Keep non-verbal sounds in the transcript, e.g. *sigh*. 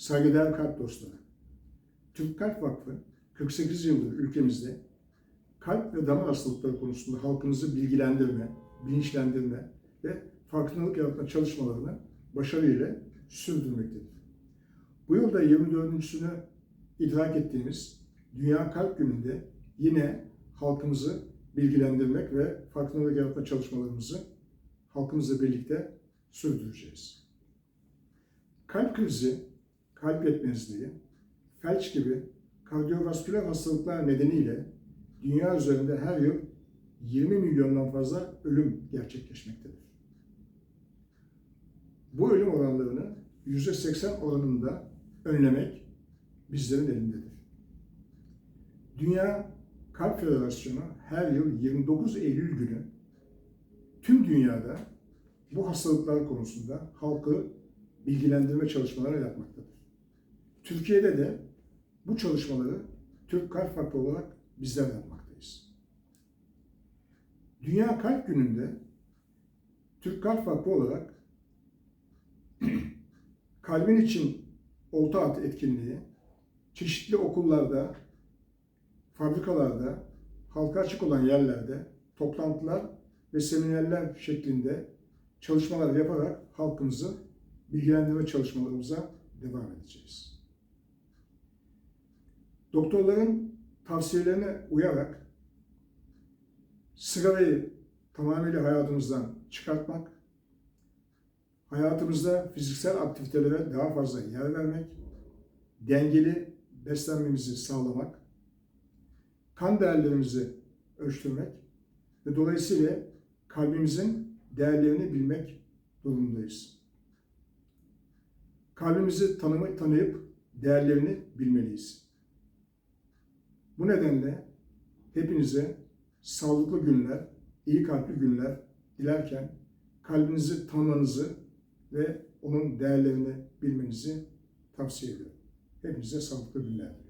Saygıdeğer kalp dostları. Türk Kalp Vakfı 48 yıldır ülkemizde kalp ve damar hastalıkları konusunda halkımızı bilgilendirme, bilinçlendirme ve farkındalık yaratma çalışmalarını başarıyla sürdürmektedir. Bu yılda 24.sünü idrak ettiğimiz Dünya Kalp Günü'nde yine halkımızı bilgilendirmek ve farkındalık yaratma çalışmalarımızı halkımızla birlikte sürdüreceğiz. Kalp krizi, kalp yetmezliği, felç gibi kardiyovasküler hastalıklar nedeniyle dünya üzerinde her yıl 20 milyondan fazla ölüm gerçekleşmektedir. Bu ölüm oranlarını %80 oranında önlemek bizlerin elindedir. Dünya Kalp Federasyonu her yıl 29 Eylül günü tüm dünyada bu hastalıklar konusunda halkı bilgilendirme çalışmaları yapmaktadır. Türkiye'de de bu çalışmaları Türk Kalp Vakfı olarak bizler yapmaktayız. Dünya Kalp Günü'nde Türk Kalp Vakfı olarak *clears throat* kalbin için olta at etkinliği çeşitli okullarda, fabrikalarda, halka açık olan yerlerde toplantılar ve seminerler şeklinde çalışmalar yaparak halkımızı bilgilendirme çalışmalarımıza devam edeceğiz. Doktorların tavsiyelerine uyarak sigarayı tamamıyla hayatımızdan çıkartmak, hayatımızda fiziksel aktivitelere daha fazla yer vermek, dengeli beslenmemizi sağlamak, kan değerlerimizi ölçtürmek ve dolayısıyla kalbimizin değerlerini bilmek durumundayız. Kalbimizi tanıma, tanıyıp değerlerini bilmeliyiz. Bu nedenle hepinize sağlıklı günler, iyi kalpli günler dilerken kalbinizi tanımanızı ve onun değerlerini bilmenizi tavsiye ediyorum. Hepinize sağlıklı günler diliyorum.